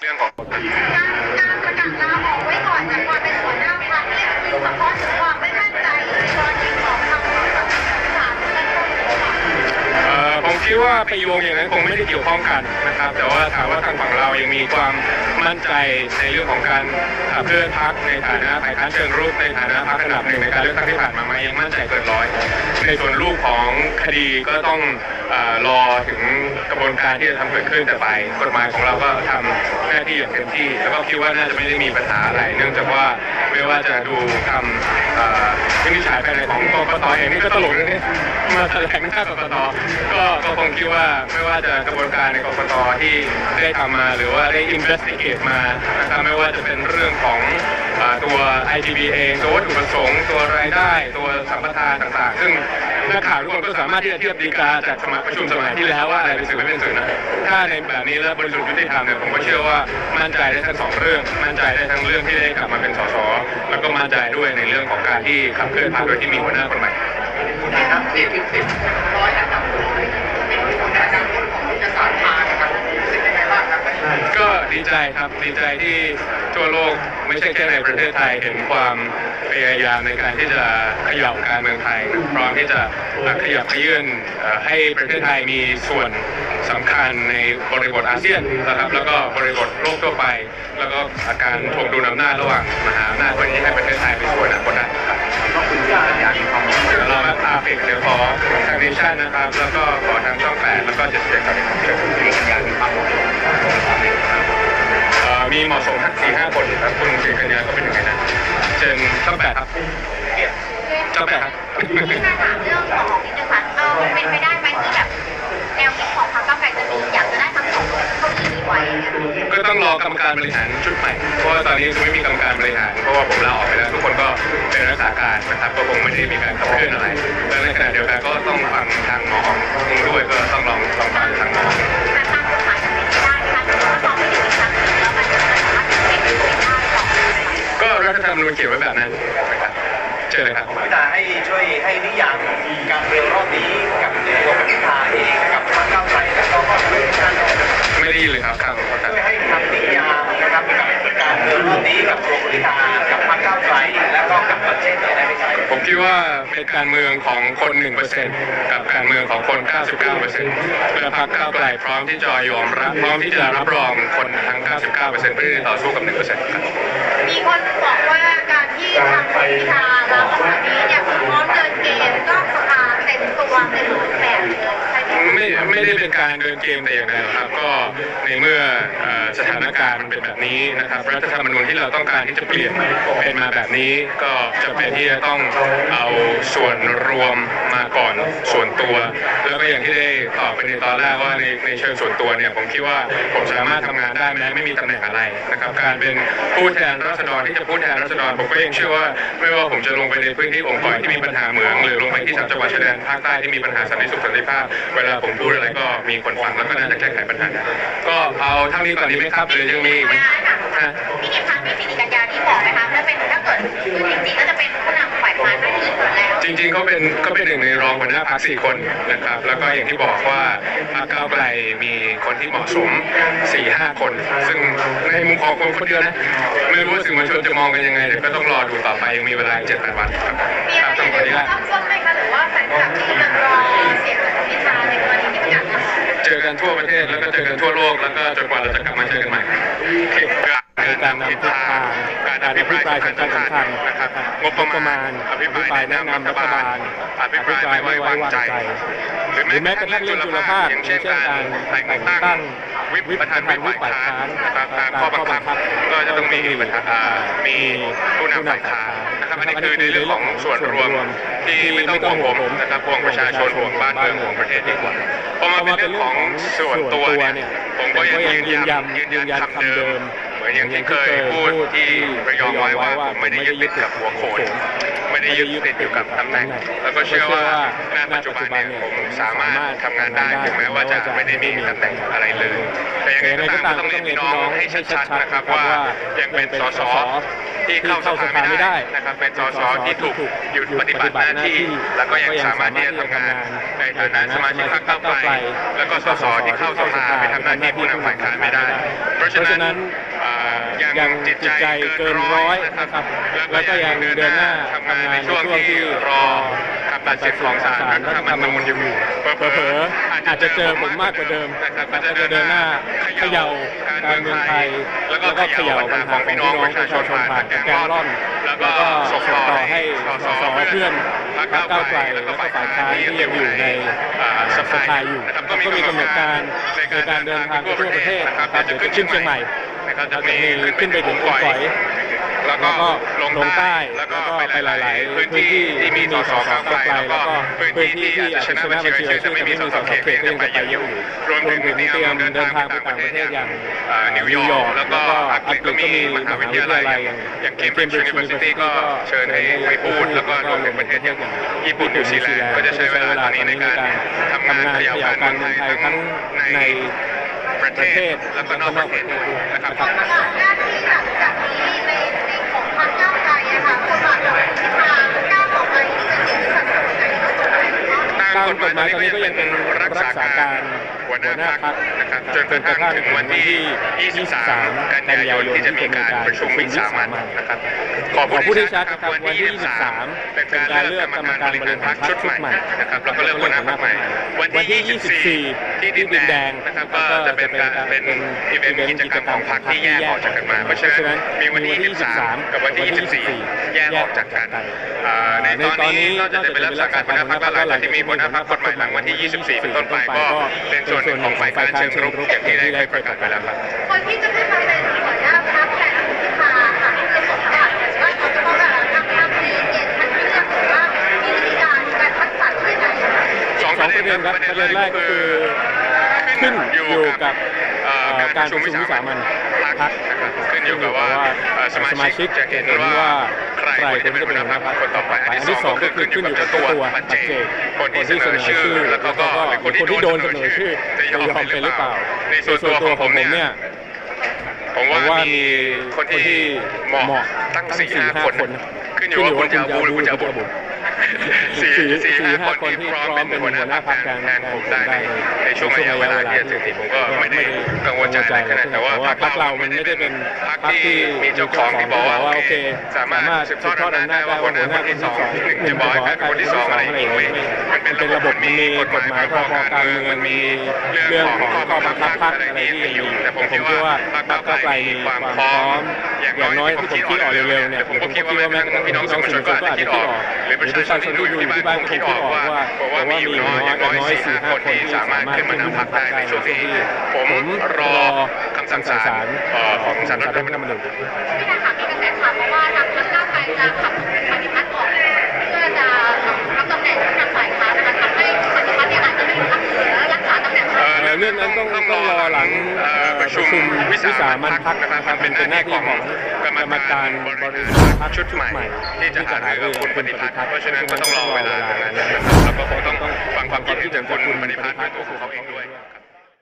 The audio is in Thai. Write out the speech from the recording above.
เรื่องของการประกาศลาออกไว้ก่อนจากความเป็นหัวหน้าพรรคเนี่ยมีสะท้อนถึงความไม่มั่นใจในกรณีของทางฝั่งศาลและก็เอ่อผมคิดว่าไปโยงอย่างนั้นคงไม่ได้เกี่ยวข้องกันนะครับ แต่ว่าถามว่าทางฝั่งเรายังมีความมั่นใจในเรื่องของการขับเคลื่อนพรรคในฐานะฝ่ายค้านเชิงรุกในฐานะพรรคอันดับหนึ่งในการเลือกตั้งที่ผ่านมาไหมยังมั่นใจเกินร้อยในส่วนรูปของคดีก็ต้อง รอถึงกระบวนการที่จะทำเกิดขึ้นแต่ไปกฎหมายของเราก็ทำหน้าที่อย่างเต็มที่ แล้วก็คิดว่าน่าจะไม่ได้มีปัญหาอะไร เนื่องจากว่าไม่ว่าจะดูคำวินิจฉัยภายในของกกตเองนี่ก็ตลกนะเนี่ยมาแถลงหน้ากกตก็ก็คงคิดว่าไม่ว่าจะกระบวนการในกกตที่ได้ทำมา หรือว่าได้ investigate มานะครับไม่ว่าจะเป็นเรื่องของ ตัว ITB เองตัววัตถุประสงค์ตัวรายได้ ตัวสัมปทานต่างๆ ซึ่งนักข่าวทุกคนก็สามารถที่จะเทียบดีกาจากสมัยประชุมสมัยที่แล้วว่าอะไรเป็นสื่อไม่เป็นสื่อนะถ้าในแบบนี้แล้วบริสุทธิ์ยุติธรรมเนี่ยผมก็เชื่อว่ามั่นใจได้ทั้งสองเรื่อง มั่นใจได้ทั้งเรื่องที่ได้กลับมาเป็นสสแล้วก็มั่นใจด้วยในเรื่องของการที่ขับเคลื่อนพรรคโดยที่มีหัวหน้าคนใหม่นะครับสี่สิบสิบร้อยอันดับ ดีใจครับดีใจที่ทั่วโลกไม่ใช่แค่ในประเทศไทยเห็นความพยายามในการที่จะขยับการเมืองไทยพร้อมที่จะขยับขยื่นให้ประเทศไทยมีส่วนสำคัญในบริบทอาเซียนนะครับแล้วก็บริบทโลกทั่วไป แล้วก็อาการถ่วงดุลอำนาจระหว่างมหาอำนาจวันนี้ให้ประเทศไทยเป็นส่วนอนาคตได้ครับขอบคุณที่อยากมีความรู้เดี๋ยวเรามาตาเฟกเดี๋ยวขอทางเนชั่นนะครับแล้วก็ คนครับคุณสิงห์กัญญาก็เป็นหนึ่งในนั้นเชิญช่องแปดครับช่องแปดครับที่น่าถามเรื่องของนิตยสารเออมันเป็นไปได้ไหมที่แบบแนวคิดของพรรคก้าวไกลจะมีอยากจะได้ทั้งสองเท่าที่มีไว้เนี่ยก็ต้องรอกรรมการบริหารชุดใหม่เพราะว่าตอนนี้คือไม่มีกรรมการบริหารเพราะว่าผมลาออกไปแล้วทุกคนก็เป็นรักษาการนะครับก็คงไม่ได้มีการขับเคลื่อนอะไรแล้วในขณะเดียวกันก็ต้องฟังทางหมอด้วยก็ต้องลองลองฟังทางหมอ ธรรมนูญเขียนไว้แบบนั้นเจอเลยครับพิธาให้ช่วยให้นิยาม การเมืองของคน1%กับการเมืองของคน 99%และพรรคก้าวไกลพร้อมที่จะยอมรับพร้อมที่จะรับรองคนทั้ง 99%เพื่อที่จะต่อสู้กับ 1%ครับมีคนบอกว่าการที่ทางพิธาลาออกแบบนี้เนี่ยพร้อมเดินเกมนอกสภาเต็มตัวเต็มรูปแบบเลย การเดินเกมแต่อย่างใดหรอกครับ ก็ในเมื่อเอ่อสถานการณ์มันเป็นแบบนี้นะครับรัฐธรรมนูญที่เราต้องการที่จะเปลี่ยนเป็นมาแบบนี้ ก็จะเป็นที่จะต้องเอาส่วนรวมมาก่อนส่วนตัว แล้วก็อย่างที่ ได้ตอบไปในตอนแรกว่าในในเชิงส่วนตัวเนี่ยผมคิดว่าผมสามารถทำงานได้แม้ไม่มีตำแหน่งอะไรนะครับการเป็นผู้แทนราษฎรที่จะพูดแทนราษฎรผมก็ยังเชื่อว่า ไม่ว่าผมจะลงไปในพื้นที่องค์กรที่มีปัญหาเหมือง หรือลงไปที่สามจังหวัดชายแดนภาคใต้ที่มีปัญหาสันติสุขสันติภาพเวลาผมพูดอะไรก็มีคนฟังแล้วก็น่าจะแก้ไขปัญหาก็เอาเท่านี้ก่อนดีไหมครับหรือยังมีอีกไหมฮะพี่นิพัฒน์มีสิริกัญญาที่บอกไหมคะถ้าเป็นถ้าเกิดคือจริงๆก็จะเป็น จริงๆเขาเป็นก็เป็นหนึ่งในรองหัวหน้าพรรคสี่คนนะครับ แล้วก็อย่างที่บอกว่าพรรคก้าวไกลมีคนที่เหมาะสม4ี่ห้าคน ซึ่งในมุมของคนคนเดียวนะ ไม่รู้ว่าสื่อมวลชนจะมองกันยังไงเดี๋ยวก็ต้องรอดูต่อไปยังมีเวลาเจ็ดแปดวันครับครับไรต้องขออนุที่ญาตต้องช่วงไหมคะหรือว่าแฟนคลับที่ยังรอเสียงของพิธาในกรณีที่ประเจอกันทั่วประเทศแล้วก็เจอกันทั่วโลกแล้วก็จนกว่าเราจะกลับมาเจอกันใหม่ การนำทิศทางการอภิปรายสำคัญนะครับงบประมาณอภิปรายแนะนำรัฐบาลอภิปรายไม่ไว้วางใจ หรือแม้กระทั่งเรื่องจุลภาพอย่างเช่นการแต่งตั้งวิปประธานวิปฝ่ายค้านนะครับตามข้อบังคับก็จะต้องมีประธานอ่ามีผู้นำฝ่ายค้านนะครับอันนี้คือในเรื่องของส่วนรวมที่ไม่ต้องห่วงผมนะครับห่วงประชาชนห่วงบ้านเมืองห่วงประเทศดีกว่าพอมาเป็นเรื่องของส่วนตัวเนี่ยผมก็ยังยืนยันยืนยันคำเดิม เหมือนอย่างที่เคยพูดที่ระยองไว้ว่าผมไม่ได้ยึดติดกับหัวโขนไม่ได้ยึดติดอยู่กับตำแหน่ง แล้วก็เชื่อว่าณปัจจุบันเนี่ยผมสามารถทำงานได้ถึงแม้ว่าจะไม่ได้มีตำแหน่งอะไรเลยแต่ยังไงก็ตามก็ต้องเรียนพี่น้องให้ชัดๆนะครับว่ายังเป็นสสที่เข้าสภาไม่ได้นะครับเป็นสสที่ถูกหยุดปฏิบัติหน้าที่ แล้วก็ยังสามารถที่จะทำงานในฐานะสมาชิกพรรคก้าวไกลแล้วก็สสที่เข้าสภาไปทำหน้าที่ผู้นำฝ่ายค้านไม่ได้ เพราะฉะนั้น ยังจิตใจเกินร้อยนะครับ แล้วก็ยังเดินหน้าทำงานในช่วงที่รอคำตัดสินของศาลรัฐธรรมนูญอยู่เผลอๆอาจจะเจอผมมากกว่าเดิมนะครับก็จะเดินหน้าเขย่าการเมืองไทย แล้วก็เขย่าปัญหาของพี่น้องประชาชนผ่านแกงร่อน แล้วก็ส่งต่อให้สสเพื่อนพรรคก้าวไกลแล้วก็ฝ่ายค้านที่ยังอยู่ในเอ่อสภาอยู่นะครับก็มีกำหนดการในการเดินทางไปทั่วประเทศนะครับเดี๋ยวจะขึ้นเชียงใหม่ นะครับจะมีขึ้นไปถึงอุ๋อย แล้วก็ลงใต้แล้วก็ไปหลาย ๆ พื้นที่ที่มีสสก้าวไกลแล้วก็พื้นที่ที่อาจจะชนะบัญชีรายชื่อแต่ไม่มีสสเขตก็ยังจะไปเยอะอยู่รวมถึงเตรียมเดินทางไปต่างประเทศอย่างเอ่อนิวยอร์กแล้วก็อังกฤษก็มีมหาวิทยาลัยอย่างอย่างเคมบริดจ์ยูนิเวอร์ซิตี้ก็เชิญให้ไปพูดแล้วก็รวมถึงประเทศอย่างญี่ปุ่นนิวซีแลนด์ก็จะใช้เวลาตอนนี้ในการทำงานเขย่าการเมืองไทยทั้งใน ประเทศแล้วก็นอกประเทศด้วยนะครับบทบาทหน้าที่หลังจากนี้ในในของพรรคก้าวไกลอะค่ะบทบาทของพิธาก้าวต่อไปที่จะเห็นสัดส่วนไหนก็ตรงไหนบ้างตามกฎหมายตอนนี้ก็ยังเป็นรักษาการหั วหน้าพรรคนะครับจนกระทั่งถึงวันที่ 23 กันยายนที่จะมีการประชุมวิสามัญนะครับขอพูดให้ชัดนะครับวันที่ 23 เป็นการเลือกกรรมการบริหารพรรคชุดใหม่นะครับแล้วก็เลือกหัวหน้าพรรคใหม่ วันที่ 24 ที่ดินแดงนะครับก็จะเป็นการเป็นอีเวนต์กิจกรรมของพรรคที่แยกออกจากกันมา เพราะฉะนั้นมีวันที่ 23 กับวันที่ 24 แยกออกจากกันอ่าในตอนนี้นอกจากจะเป็นรักษาการหัวหน้าพรรคแล้วหลังจากที่มีหัวหน้าพรรคคนใหม่หลังวันที่ 24 เป็นต้นไปก็เป็นส่วนหนึ่งของฝ่ายการเชิงรุกอย่างที่ได้เคยประกาศไปแล้วครับคนที่จะขึ้นมาเป็นหัวหน้าพรรคแทนคุณพิธาค่ะที่จะสมบัติว่าเขาจะต้องแบบทำหน้าที่เกณฑ์คัดเลือกหรือว่ามีวิธีการการคัดสรรยังไงสองประเด็นครับประเด็นแรกก็คือขึ้นอยู่กับเอ่อการประชุมวิสามัญพรรคนะครับขึ้นอยู่กับว่าเอ่อสมาชิกจะเห็นว่า ใครควรจะเป็นหัวหน้าพรรคคนต่อไปอันที่สองก็คือขึ้นอยู่กับตัวปัจเจกคนที่เสนอชื่อแล้วก็หรือคนที่โดนเสนอชื่อจะยอมเป็นหรือเปล่าในส่วนตัวของผมเนี่ยผมว่ามีคนที่เหมาะตั้งสี่ห้าคนนะขึ้นอยู่ว่าคุณจะเอาบูหรือคุณจะเอาบุญ สี่สี่ห้าคนที่พร้อมเป็นหัวหน้าพรรคแทนผมได้ในในช่วงระยะเวลาที่จะถึงผมก็ไม่ได้กังวลใจอะไรขนาดแต่ว่าพรรคเรามันไม่ได้เป็นพรรคที่มีเจ้าของที่บอกว่าโอเคสามารถสืบทอดอำนาจได้ว่าหัวหน้าคนที่สองหนึ่งจะบอกให้ใครเป็นคนที่สองอะไรอย่างเงี้ยมันเป็นระบบมันมีกฎหมายพรบการเมืองมันมีเรื่องของข้อบังคับพรรคอะไรที่ยังอยู่แต่ผมคิดว่าพรรคก้าวไกลมีความพร้อมอย่างน้อยที่ผมคิดออกเร็วๆเนี่ยผมก็คิดว่าแม้กระทั่งพี่น้องสื่อมวลชนก็อาจจะคิดออกหรือประชาชนที่ดูอยู่ที่บ้านก็คงคิดออกว่าบอกว่ามีอยู่น้อยอย่างน้อยสี่ห้าคนที่สามารถขึ้นมานำพรรคได้ในช่วงที่ผมรอคำสั่งศาลเอ่อของศาลรัฐธรรมนูญที่ทางข่าวมีกระแสข่าวมาว่าทางพรรคก้าวไกลจะขับปฏิพัฒ เอ่อเรื่องนั้นต้องต้องรอหลังเอ่อประชุมวิสามัญพักนะครับมันเป็นหน้าที่ของกรรมการบริหารพักชุดใหม่ที่จะหารือกับคุณปฏิพัฒน์เพราะฉะนั้นก็ต้องรอเวลาตรงนั้นนะครับแล้วก็คงต้องฟังความคิดเห็นจากคุณปฏิพัฒน์ด้วยตัวของเขาเองด้วย